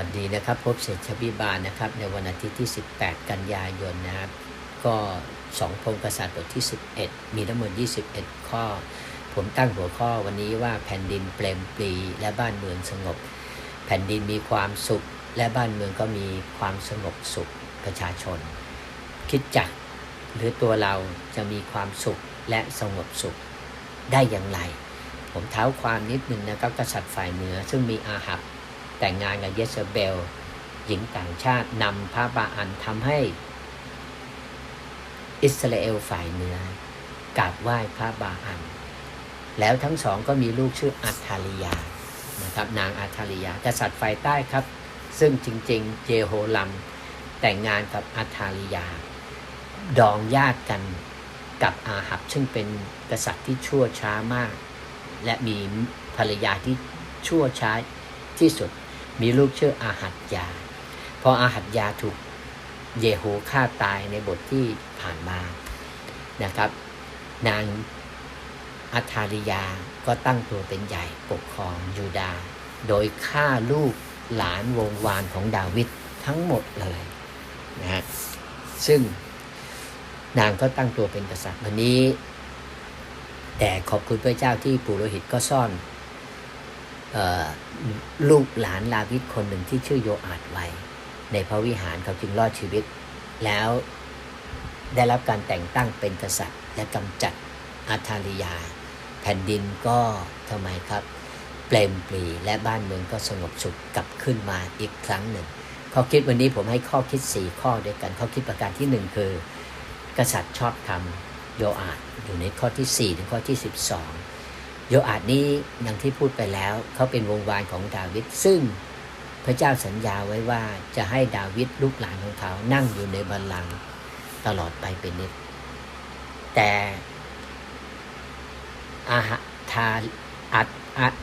วัสดีนะครับพบเศรษฐบิบาลนะครับในวันอาทิตย์ที่ 18 กันยายนนะครับก็สองพงกษัตริย์บทที่ 11 มีทั้งหมด 21 ข้อ ผมตั้งหัวข้อวันนี้ว่าแผ่นดินเปลมปลีและบ้านเมืองสงบ แผ่นดินมีความสุข และบ้านเมืองก็มีความสงบสุขประชาชน คิดจักหรือตัวเราจะมีความสุขและสงบสุขได้อย่างไร ผมเท้าความนิดหนึ่งนะครับกษัตริย์ฝ่ายเหนือซึ่งมีอาหับ แต่งงานกับเยเซเบล หญิงต่างชาตินำพระบาอันทำให้อิสราเอลฝ่ายเหนือกราบไหว้พระบาอัน แล้วทั้งสองก็มีลูกชื่ออัธาริยานะครับนางอัธาริยากษัตริย์ฝ่ายใต้ครับ ซึ่งจริง ๆเจโฮลัมแต่งงานกับอัธาริยา ดองญาติกันกับอาหับ ซึ่งเป็นกษัตริย์ที่ชั่วช้ามาก และมีภรรยาที่ชั่วช้าที่สุด มีลูกชื่ออาหัดยา พออาหัดยาถูกเยโฮฆ่าตายในบทที่ผ่านมานะครับ นางอัธาริยาก็ตั้งตัวเป็นใหญ่ปกครองยูดาห์โดยฆ่าลูกหลานวงวานของดาวิดทั้งหมดเลยนะฮะซึ่งนางก็ตั้งตัวเป็นกษัตริย์วันนี้ แต่ขอบคุณพระเจ้าที่ปุโรหิตก็ซ่อน ลูกหลานลาวิดคนหนึ่งที่ชื่อโยอาดไว้ ในพระวิหารเขาจึงรอดชีวิต แล้วได้รับการแต่งตั้งเป็นกษัตริย์ และกำจัดอาธาริยา แผ่นดินก็ทำไมครับ เปลมปรีและบ้านเมืองก็สงบสุขกลับขึ้นมาอีกครั้งหนึ่งข้อคิดวันนี้ผมให้ข้อคิด 4 ข้อด้วยกันข้อคิดประการที่ 1 คือ กษัตริย์ชอบทำโยอาดอยู่ในข้อที่4ถึงข้อที่ 12 โยอาดนี้อย่างที่พูดไปแล้ว เขาเป็นวงวานของดาวิดซึ่งพระเจ้าสัญญาไว้ว่าจะให้ดาวิดลูกหลานของเขานั่งอยู่ในบัลลังก์ตลอดไปเป็นนิจแต่อาหทาอัตอัต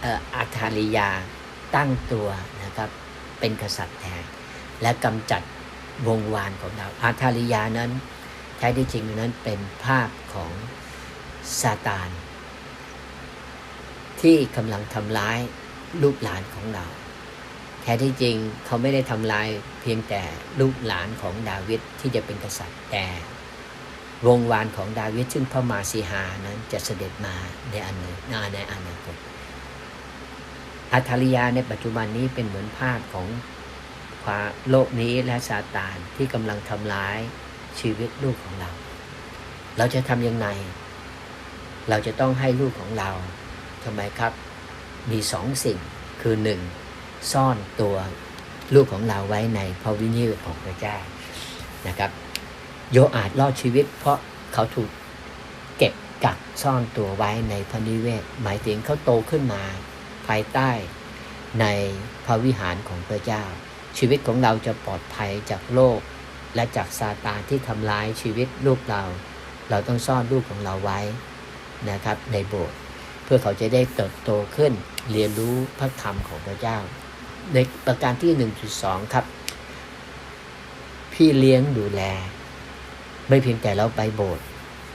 เอ่ออาธาริยาตั้งตัวนะครับเป็นกษัตริย์แทนและกำจัดวงวานของเราอาธาริยานั้นแท้ที่จริงนั้นเป็นภาพของซาตาน ที่กำลังทำร้ายลูกหลานของเรา แท้ที่จริงเขาไม่ได้ทำลายเพียงแต่ลูกหลานของดาวิดที่จะเป็นกษัตริย์แต่ วงวานของดาวิดซึ่งพระมาสีหานั้นจะเสด็จมาในอันหนึ่งในอนาคตอัธริยาในปัจจุบันนี้เป็นเหมือนภาพของควาโลกนี้และซาตานที่กำลังทำร้ายชีวิตลูกของเรา เราจะทำยังไง เราจะต้องให้ลูกของเรา ทำไมครับ มีสองสิ่งคือหนึ่งซ่อนตัวลูกของเราไว้ในพระวิญญาณของพระเจ้านะครับ โยอาจรอดชีวิต เพราะเขาถูกเก็บกักซ่อนตัวไว้ในพระนิเวศ หมายถึงเขาโตขึ้นมา ภายใต้ในพระวิหารของพระเจ้า ชีวิตของเราจะปลอดภัยจากโลก และจากซาตานที่ทำร้ายชีวิตลูกเรา เราต้องซ่อนลูกของเราไว้นะครับในโบสถ์ เพื่อเขาจะได้เติบโตขึ้น เรียนรู้พระธรรมของพระเจ้า ในประการที่ 1.2 ครับ พี่เลี้ยงดูแล ไม่เพียงแต่เราไปโบสถ์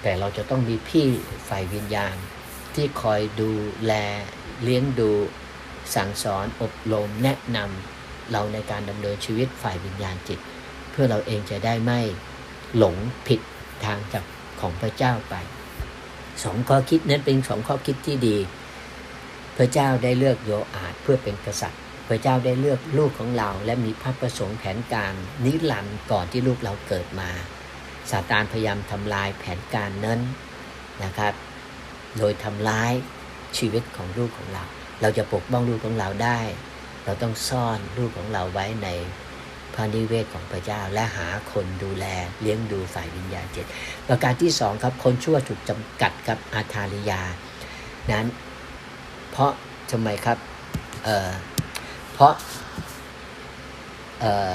แต่เราจะต้องมีพี่ฝ่ายวิญญาณ ที่คอยดูแลเลี้ยงดูสั่งสอนอบรมแนะนำเราในการดำเนินชีวิตฝ่ายวิญญาณจิต เพื่อเราเองจะได้ไม่หลงผิดทางจากของพระเจ้าไป สองข้อคิดนั้นเป็นสองข้อคิดที่ดี พระเจ้าได้เลือกโยอาดเพื่อเป็นกษัตริย์ พระเจ้าได้เลือกลูกของเรา และมีพระประสงค์แผนการนิรันดร์ก่อนที่ลูกเราเกิดมาซาตานพยายามทำลายแผนการนั้นนะครับ โดยทำร้ายชีวิตของลูกของเรา เราจะปกป้องลูกของเราได้ เราต้องซ่อนลูกของเราไว้ใน ระนิเวศของพระเจ้า และหาคนดูแลเลี้ยงดูฝ่ายวิญญาณเจ็ดประการที่สองครับคนชั่วถูกจำกัดกับอาธาริยา นั้น เพราะทำไมครับเออเพราะเออ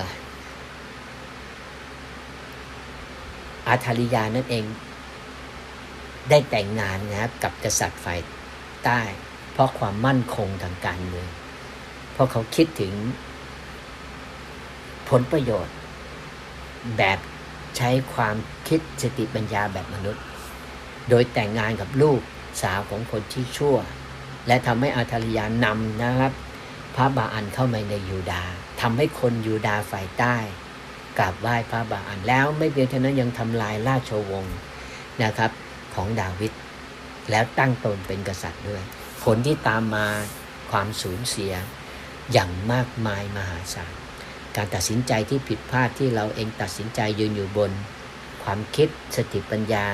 อาธาริยานั่นเองได้แต่งงานนะครับกับกษัตริย์ฝ่ายใต้ เพราะความมั่นคงทางการเมืองเพราะเขาคิดถึง ลประโยชน์ แบบใช้ความคิดสติปัญญาแบบมนุษย์ โดยแต่งงานกับลูกสาวของคนที่ชั่ว และทำให้อาธาริยานำนะครับ พระบาอันเข้ามาในยูดาห์ทำให้คนยูดาห์ฝ่ายใต้กราบไหว้พระบาอันแล้วไม่เพียงเท่านั้นยังทำลายราชวงศ์นะครับของดาวิดแล้วตั้งตนเป็นกษัตริย์ด้วย ผลที่ตามมาความสูญเสียอย่างมากมายมหาศาล การตัดสินใจที่ผิดพลาดที่เราเองตัดสินใจยืนอยู่บน ความคิดสติปัญญา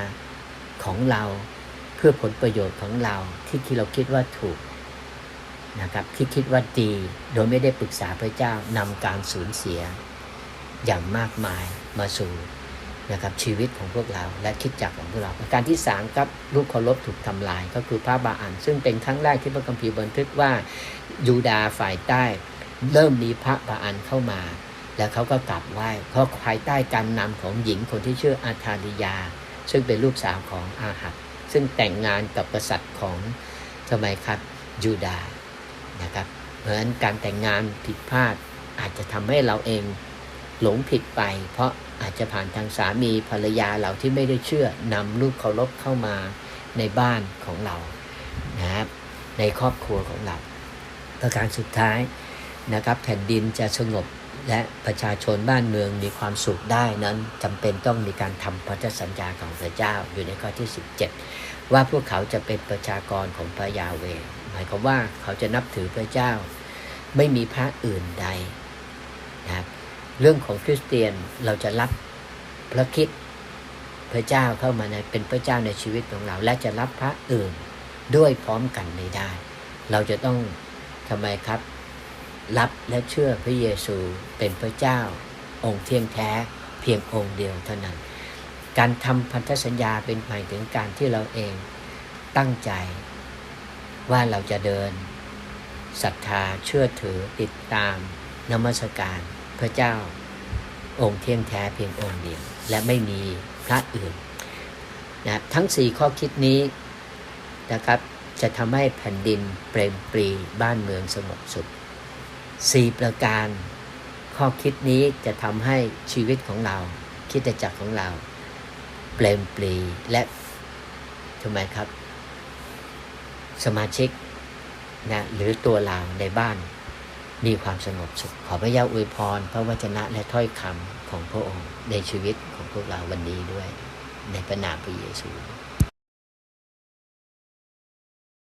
ของเราเพื่อผลประโยชน์ของเราที่ที่เราคิดว่าถูกนะครับที่คิดว่าดีโดยไม่ได้ปรึกษาพระเจ้านำการสูญเสีย อย่างมากมายมาสู่นะครับชีวิตของพวกเราและคิดจักของพวกเราการที่สามครับลูกเคารพถูกทำลายก็คือพระบาอันซึ่งเป็นครั้งแรกที่พระคัมภีร์บันทึกว่ายูดาห์ฝ่ายใต้ เริ่มมีพระบาอันเข้ามา แล้วเขาก็กลับไหว้เพราะภายใต้การนำของหญิงคนที่ชื่ออาธาริยา ซึ่งเป็นลูกสาวของอาหับซึ่งแต่งงานกับกษัตริย์ของสมัยครับยูดาห์นะครับเพราะฉะนั้นการแต่งงานผิดพลาดอาจจะทำให้เราเองหลงผิดไป เพราะอาจจะผ่านทางสามีภรรยาเราที่ไม่ได้เชื่อนำลูกเคารพเข้ามาในบ้านของเรานะครับในครอบครัวของเราประการสุดท้าย นะครับแผ่นดินจะสงบและประชาชนบ้านเมืองมีความสุขได้นั้นจำเป็นต้องมีการทำพันธสัญญาของพระเจ้าอยู่ในข้อที่ 17 ว่าพวกเขาจะเป็นประชากรของพระยาเวหมายความว่าเขาจะนับถือพระเจ้า ไม่มีพระอื่นใดนะครับเรื่องของคริสเตียนเราจะรับพระคิดพระเจ้าเข้ามาในเป็นพระเจ้าในชีวิตของเรา และจะรับพระอื่นด้วยพร้อมกันไม่ได้ เราจะต้องทำไมครับ รับและเชื่อพระเยซูเป็นพระเจ้า องค์เที่ยงแท้เพียงองค์เดียวเท่านั้น การทำพันธสัญญาเป็นหมายถึงการที่เราเองตั้งใจว่าเราจะเดินศรัทธาเชื่อถือติดตามนมัสการพระเจ้า องค์เที่ยงแท้เพียงองค์เดียว และไม่มีพระอื่นนะทั้งสี่ข้อคิดนี้นะครับจะทำให้แผ่นดินเปรมปรีบ้านเมืองสงบสุข สี่ประการ ข้อคิดนี้จะทำให้ชีวิตของเรา คิดจักรของเรา เปรมปรีและทำไมครับ สมาชิกนะหรือตัวเราในบ้านมีความสงบสุข ขอพระเจ้าอวยพร พระวจนะและถ้อยคำของพระองค์ในชีวิตของพวกเราวันนี้ด้วย ในพระนามพระเยซู